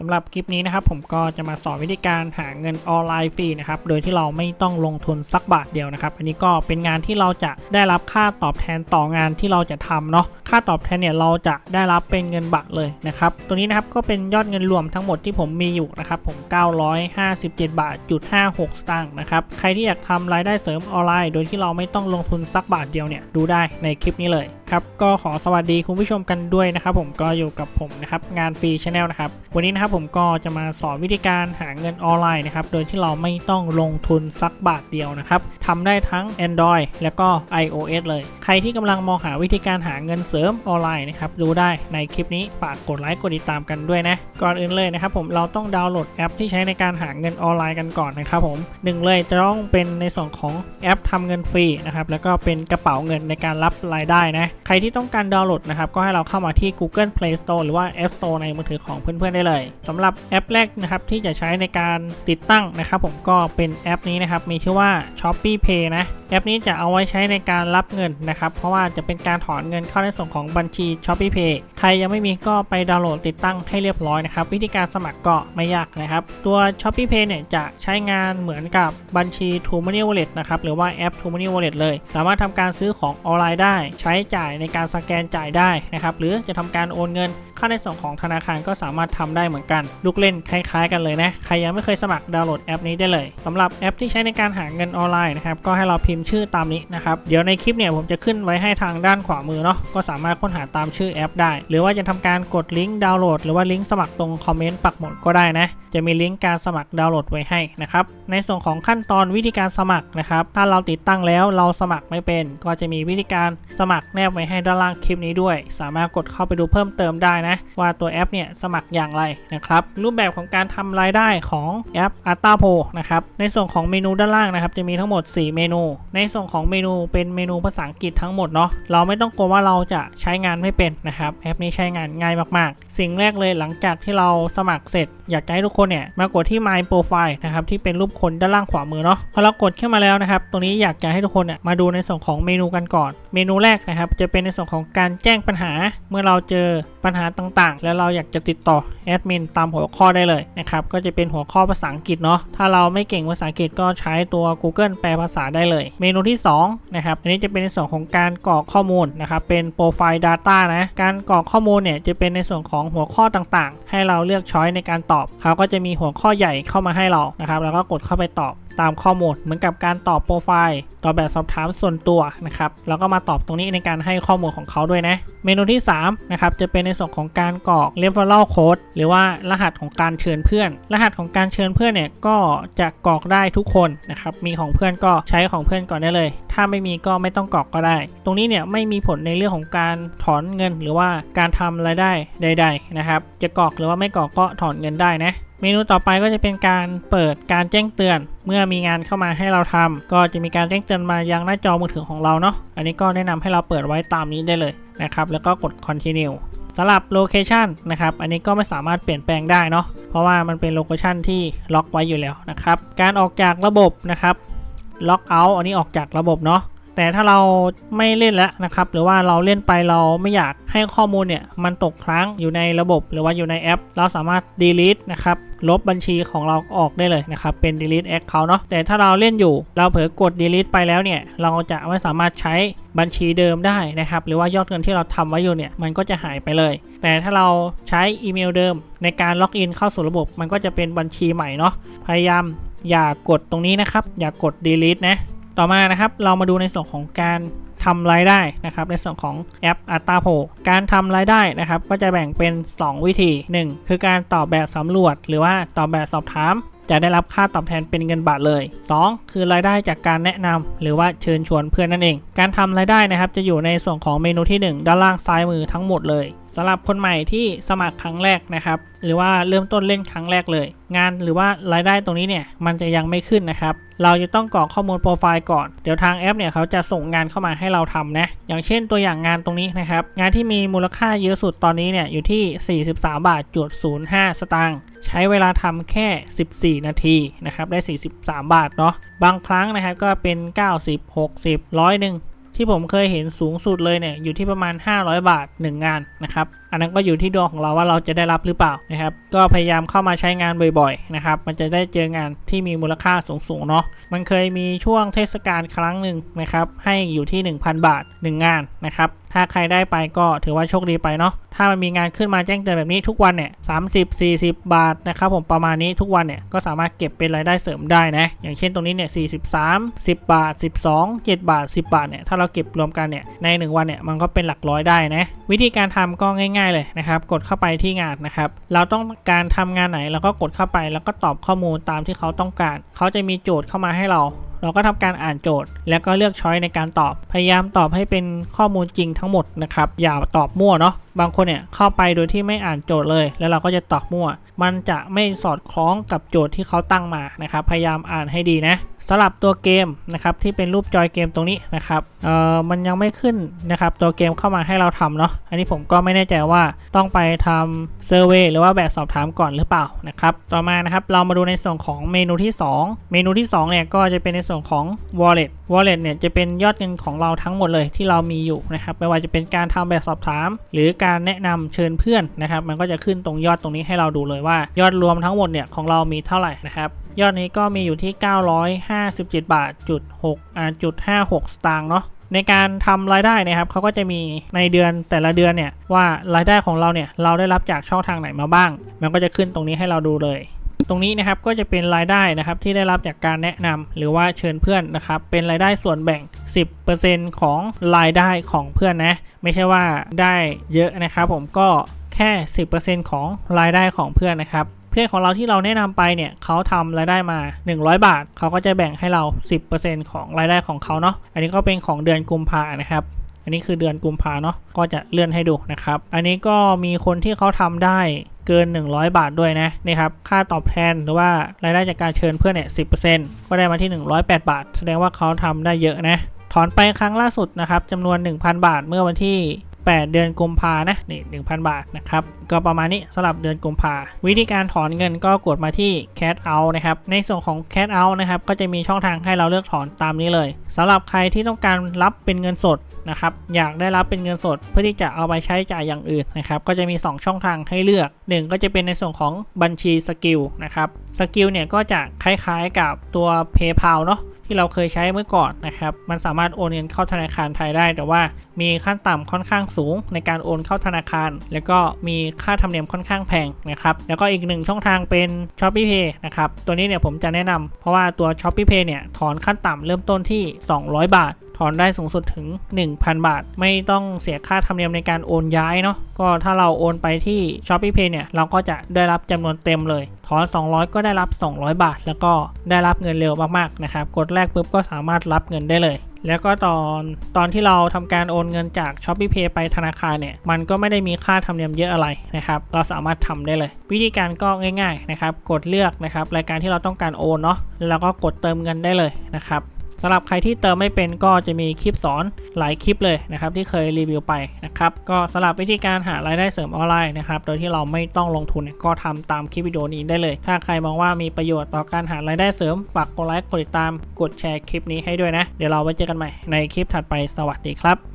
สำหรับคลิปนี้นะครับผมก็จะมาสอนวิธีการหาเงินออนไลน์ฟรีนะครับโดยที่เราไม่ต้องลงทุนสักบาทเดียวนะครับ อันนี้ก็เป็นงานที่เราจะได้รับค่าตอบแทนต่องานที่เราจะทำเนาะค่าตอบแทนเนี่ยเราจะได้รับเป็นเงินบาทเลยนะครับตัวนี้นะครับก็เป็นยอดเงินรวมทั้งหมดที่ผมมีอยู่นะครับผม 957 บาทจุด56สตางค์นะครับใครที่อยากทำรายได้เสริมออนไลน์ โดยที่เราไม่ต้องลงทุนสักบาทเดียวเนี่ยดูได้ในคลิปนี้เลยครับก็ขอสวัสดีคุณผู้ชมกันด้วยนะครับ ผมก็อยู่กับผมนะครับงานฟรีชาแนลนะครับวันนี้นะครับผมก็จะมาสอนวิธีการหาเงินออนไลน์นะครับโดยที่เราไม่ต้องลงทุนสักบาทเดียวนะครับทำได้ทั้ง Android แล้วก็ iOS เลย ใครที่กำลังมองหาวิธีการหาเงินเสริมออนไลน์นะครับดูได้ในคลิปนี้ฝากกดไลค์กดติดตามกันด้วยนะก่อนอื่นเลยนะครับผมเราต้องดาวน์โหลดแอปที่ใช้ในการหาเงินออนไลน์กันก่อนนะครับผมหนึ่งเลยจะต้องเป็นในส่วนของแอปทำเงินฟรีนะครับแล้วก็เป็นกระเป๋าเงินในการรับรายได้นะใครที่ต้องการดาวน์โหลดนะครับก็ให้เราเข้ามาที่ Google Play Store หรือว่า App Store ในมือถือของเพื่อนๆได้เลยสำหรับแอปแรกนะครับที่จะใช้ในการติดตั้งนะครับผมก็เป็นแอปนี้นะครับมีชื่อว่า Shopee Pay นะแอปนี้จะเอาไว้ใช้ในการรับเงินนะครับเพราะว่าจะเป็นการถอนเงินเข้าในส่วนของบัญชี Shopee Pay ใครยังไม่มีก็ไปดาวน์โหลดติดตั้งให้เรียบร้อยนะครับวิธีการสมัครก็ไม่ยากนะครับตัว Shopee Pay เนี่ยจะใช้งานเหมือนกับบัญชี True Money Wallet นะครับหรือว่าแอป True Money Wallet เลย สามารถทำการซื้อของออนไลน์ได้ ใช้จ่ายในการสแกนจ่ายได้นะครับ หรือจะทำการโอนเงิน เข้าในส่วนของธนาคารก็สามารถทำได้เหมือนกัน ลูกเล่นคล้ายๆ กันเลยนะ ใครยังไม่เคยสมัครดาวน์โหลดแอปนี้ได้เลยสำหรับแอปที่ใช้ในการหาเงินออนไลน์นะครับ ก็ให้เราพิมพ์ชื่อตามนี้นะครับ เดี๋ยวในคลิปเนี่ยผมจะขึ้นไว้ให้ทางด้านขวามือเนาะ ก็สามารถค้นหาตามชื่อแอปได้ หรือว่าจะทำการกดลิงก์ดาวน์โหลด หรือว่าลิงก์สมัครตรงคอมเมนต์ปักหมุดก็ได้นะ จะมีลิงก์การสมัครดาวน์โหลดไว้ให้นะครับ ในส่วนของขั้นตอนวิธีการสมัครนะครับ ถ้าเราติดตั้งแล้วเราสมัครไม่เป็น ก็จะมีวิธีการสมัครแนบไว้ให้ด้านล่างคลิปนี้ด้วย สามารถกดเข้าไปดูเพิ่มเติมได้นะ ว่าตัวแอปเนี่ยสมัครอย่างไรนะครับ รูปแบบของการทำรายได้ของแอป a r t a p o นะครับ ในส่วนของเมนูด้านล่างนะครับ จะมีทั้งหมด 4 เมนู ในส่วนของเมนูเป็นเมนูภาษาอังกฤษทั้งหมดเนาะ เราไม่ต้องกลัวว่าเราจะใช้งานไม่เป็นนะครับ แอปนี้ใช้งานง่ายมาก ๆ สิ่งแรกเลยหลังจากที่เราสมัครเสร็จ อยากให้ทุกคนเนี่ยมากดที่ My Profile นะครับที่เป็นรูปคนด้านล่างขวามือเนาะพอเรากดขึ้นมาแล้วนะครับตรงนี้อยากจะให้ทุกคนเนี่ยมาดูในส่วนของเมนูกันก่อน เมนูแรกนะครับ จะเป็นในส่วนของการแจ้งปัญหา เมื่อเราเจอปัญหาต่างๆ แล้วเราอยากจะติดต่อแอดมินตามหัวข้อได้เลยนะครับ ก็จะเป็นหัวข้อภาษาอังกฤษเนาะ ถ้าเราไม่เก่งภาษาอังกฤษก็ใช้ตัว Google แปลภาษาได้เลย เมนูที่2นะครับ อันนี้จะเป็นในส่วนของการกรอกข้อมูลนะครับ เป็น Profile Data นะ การกรอกข้อมูลเนี่ยจะเป็นในส่วนของหัวข้อต่างๆ ให้เราเลือกช้อยในการตอบ เขาก็จะมีหัวข้อใหญ่เข้ามาให้เรา นะครับ แล้วก็กดเข้าไปตอบตามข้อมูล เหมือนกับการตอบโปรไฟล์ ตอบแบบสอบถามส่วนตัวนะครับ แล้วก็มาตอบตรงนี้ในการให้ข้อมูลของเขาด้วยนะ เมนูที่3นะครับจะเป็นในส่วนของการกรอก referral code หรือว่ารหัสของการเชิญเพื่อน รหัสของการเชิญเพื่อนเนี่ยก็จะกรอกได้ทุกคนนะครับมีของเพื่อนก็ใช้ของเพื่อนก่อนได้เลย ถ้าไม่มีก็ไม่ต้องกรอกก็ได้ ตรงนี้เนี่ยไม่มีผลในเรื่องของการถอนเงิน หรือว่าการทำรายได้ใด ๆ นะครับ จะกรอกหรือว่าไม่กรอกก็ถอนเงินได้นะเมนูต่อไปก็จะเป็นการเปิดการแจ้งเตือน เมื่อมีงานเข้ามาให้เราทำก็จะมีการแจ้งเตือนมายังหน้าจอมือถือของเราเนาะอันนี้ก็แนะนำให้เราเปิดไว้ตามนี้ได้เลยนะครับแล้วก็กด continue สำหรับโลเคชันนะครับ อันนี้ก็ไม่สามารถเปลี่ยนแปลงได้เนาะ เพราะว่ามันเป็นโลเคชันที่ล็อกไว้อยู่แล้วนะครับ การออกจากระบบนะครับ ล็อกเอาท์อันนี้ออกจากระบบเนาะ แต่ถ้าเราไม่เล่นแล้วนะครับ หรือว่าเราเล่นไปเราไม่อยากให้ข้อมูลเนี่ยมันตกค้างอยู่ในระบบหรือว่าอยู่ในแอป เราสามารถ delete นะครับลบบัญชีของเราออกได้เลยนะครับ เป็น delete account เนาะแต่ถ้าเราเล่นอยู่เราเผลอกด delete ไปแล้วเนี่ย เราจะไม่สามารถใช้บัญชีเดิมได้นะครับ หรือว่ายอดเงินที่เราทำไว้อยู่เนี่ย มันก็จะหายไปเลย แต่ถ้าเราใช้อีเมลเดิม ในการล็อกอินเข้าสู่ระบบ มันก็จะเป็นบัญชีใหม่เนาะพยายามอย่ากดตรงนี้นะครับ อย่ากด delete นะ ต่อมานะครับเรามาดูในส่วนของการทำรายได้นะครับในส่วนของแอป a t a p o การทำรายได้นะครับก็จะแบ่งเป็น 2 วิธี 1 คือการตอบแบบสำรวจ หรือว่าตอบแบบสอบถาม จะได้รับค่าตอบแทนเป็นเงินบาทเลย 2 คือรายได้จากการแนะนำหรือว่าเชิญชวนเพื่อนนั่นเอง การทำรายได้นะครับจะอยู่ในส่วนของเมนูที่ 1 ด้านล่างซ้ายมือทั้งหมดเลยสำหรับคนใหม่ที่สมัครครั้งแรกนะครับ หรือว่าเริ่มต้นเล่นครั้งแรกเลย งานหรือว่ารายได้ตรงนี้เนี่ยมันจะยังไม่ขึ้นนะครับ เราจะต้องกรอกข้อมูลโปรไฟล์ก่อน เดี๋ยวทางแอปเนี่ยเขาจะส่งงานเข้ามาให้เราทำนะ อย่างเช่นตัวอย่างงานตรงนี้นะครับ งานที่มีมูลค่าเยอะสุดตอนนี้เนี่ยอยู่ที่ 43 บาทจุด05 สตางค์ ใช้เวลาทำแค่ 14 นาทีนะครับ ได้ 43 บาทเนาะ บางครั้งนะครับก็เป็น 90 60 100หนึ่ง ที่ผมเคยเห็นสูงสุดเลยเนี่ยอยู่ที่ประมาณ 500 บาท 1 งานนะครับอันนั้นก็อยู่ที่ดวงของเราว่าเราจะได้รับหรือเปล่านะครับก็พยายามเข้ามาใช้งานบ่อยๆนะครับมันจะได้เจองานที่มีมูลค่าสูงๆเนาะมันเคยมีช่วงเทศกาลครั้งหนึ่งนะครับให้อยู่ที่ 1,000 บาท 1 งานนะครับถ้าใครได้ไปก็ถือว่าโชคดีไปเนาะ ถ้ามันมีงานขึ้นมาแจ้งเตือนแบบนี้ทุกวันเนี่ย30 40บาทนะครับผมประมาณนี้ทุกวันเนี่ยก็สามารถเก็บเป็นรายได้เสริมได้นะ อย่างเช่นตรงนี้เนี่ย43 10บาท12 7บาท10บาทเนี่ยถ้าเราเก็บรวมกันเนี่ยใน1วันเนี่ยมันก็เป็นหลักร้อยได้นะ วิธีการทำก็ง่าย ๆเลยนะครับ กดเข้าไปที่งานนะครับ เราต้องการทำงานไหนเราก็กดเข้าไปแล้วก็ตอบข้อมูลตามที่เขาต้องการ เขาจะมีโจทย์เข้ามาให้เราเราก็ทำการอ่านโจทย์ แล้วก็เลือกช้อยในการตอบ พยายามตอบให้เป็นข้อมูลจริงทั้งหมดนะครับ อย่าตอบมั่วเนาะ บางคนเนี่ยเข้าไปโดยที่ไม่อ่านโจทย์เลย แล้วเราก็จะตอบมั่ว มันจะไม่สอดคล้องกับโจทย์ที่เขาตั้งมานะครับ พยายามอ่านให้ดีนะ สลับตัวเกมนะครับที่เป็นรูปจอยเกมตรงนี้นะครับเอ่อมันยังไม่ขึ้นนะครับตัวเกมเข้ามาให้เราทำเนาะอันนี้ผมก็ไม่แน่ใจว่าต้องไปทำเซอร์เวยหรือว่าแบบสอบถามก่อนหรือเปล่านะครับต่อมานะครับเรามาดูในส่วนของเมนูที่ 2 เมนูที่2เนี่ยก็จะเป็นในส่วนของ wallet wallet เนี่ยจะเป็นยอดเงินของเราทั้งหมดเลยที่เรามีอยู่นะครับไม่ว่าจะเป็นการทำแบบสอบถาม หรือการแนะนำเชิญเพื่อนนะครับมันก็จะขึ้นตรงยอดตรงนี้ให้เราดูเลยว่า ยอดรวมทั้งหมดเนี่ยของเรามีเท่าไหร่นะครับ ยอดนี้ก็มีอยู่ที่ 957 บาทจุด6อ่าจุด56 สตางค์เนาะในการทำรายได้นะครับเขาก็จะมีในเดือนแต่ละเดือนเนี่ยว่ารายได้ของเราเนี่ยเราได้รับจากช่องทางไหนมาบ้าง มันก็จะขึ้นตรงนี้ให้เราดูเลย ตรงนี้นะครับก็จะเป็นรายได้นะครับที่ได้รับจากการแนะนำหรือว่าเชิญเพื่อนนะครับเป็นรายได้ส่วนแบ่ง 10%ของรายได้ของเพื่อนนะ ไม่ใช่ว่าได้เยอะนะครับ ผมก็แค่ 10%ของรายได้ของเพื่อนนะครับ อนของเราที่เราแนะนำไปเนี่ยเขาทำรายได้มา 100 บาท เขาก็จะแบ่งให้เรา 10%ของรายได้ของเขาเนาะอันนี้ก็เป็นของเดือนกุมภานะครับอันนี้คือเดือนกุมภาเนาะก็จะเลื่อนให้ดูนะครับ อันนี้ก็มีคนที่เขาทำได้เกิน 100 บาทด้วยนะนี่ครับค่าตอบแทนหรือว่ารายได้จากการเชิญเพื่อนเนี่ย10%ก็ได้มาที่ 108 บาท แสดงว่าเขาทำได้เยอะนะถอนไปครั้งล่าสุดนะครับจำนวน 1,000 บาทเมื่อวันที่ 8 เดือนกุมภานะนี่ 1,000 บาทนะครับ ก็ประมาณนี้สำหรับเดือนกุมภาวิธีการถอนเงินก็กดมาที่ Cash Out นะครับ ในส่วนของ Cash Out นะครับ ก็จะมีช่องทางให้เราเลือกถอนตามนี้เลยสำหรับใครที่ต้องการรับเป็นเงินสดนะครับ อยากได้รับเป็นเงินสดเพื่อที่จะเอาไปใช้จ่ายอย่างอื่นนะครับ ก็จะมี 2 ช่องทางให้เลือก 1 ก็จะเป็นในส่วนของบัญชีสกิลนะครับ สกิลเนี่ยก็จะคล้ายๆกับตัว PayPal เนาะ ที่เราเคยใช้เมื่อก่อนนะครับ มันสามารถโอนเงินเข้าธนาคารไทยได้ แต่ว่ามีขั้นต่ำค่อนข้างสูงในการโอนเข้าธนาคาร แล้วก็มีค่าธรรมเนียมค่อนข้างแพงนะครับ แล้วก็อีกหนึ่งช่องทางเป็น s h o p e e Pay นะครับ ตัวนี้เนี่ยผมจะแนะนำเพราะว่าตัว s h o p e e Pay เนี่ยถอนขั้นต่ำเริ่มต้นที่ 200 บาท ถอนได้สูงสุดถึง 1,000 บาท ไม่ต้องเสียค่าธรรมเนียมในการโอนย้ายเนาะก็ถ้าเราโอนไปที่ s h o p e e Pay เนี่ยเราก็จะได้รับจำนวนเต็มเลย ถอน 200 ก็ได้รับ 200 บาท แล้วก็ได้รับเงินเร็วมากๆนะครับกดแรกปุ๊บก็สามารถรับเงินได้เลยแล้วก็ตอนตอนที่เราทำการโอนเงินจาก s h o p e e Pay ไปธนาคารเนี่ย มันก็ไม่ได้มีค่าธรรมเนียมเยอะอะไรนะครับ เราสามารถทำได้เลย วิธีการก็ง่าย ๆนะครับ กดเลือกนะครับรายการที่เราต้องการโอนเนาะแล้วก็กดเติมเงินได้เลยนะครับ สำหรับใครที่เติมไม่เป็นก็จะมีคลิปสอนหลายคลิปเลยนะครับที่เคยรีวิวไปนะครับก็สำหรับวิธีการหารายได้เสริมออนไลน์นะครับโดยที่เราไม่ต้องลงทุนก็ทำตามคลิปวิดีโอนี้ได้เลย ถ้าใครมองว่ามีประโยชน์ต่อการหารายได้เสริมฝากกดไลค์กดติดตามกดแชร์คลิปนี้ให้ด้วยนะ เดี๋ยวเราไว้เจอกันใหม่ในคลิปถัดไปสวัสดีครับ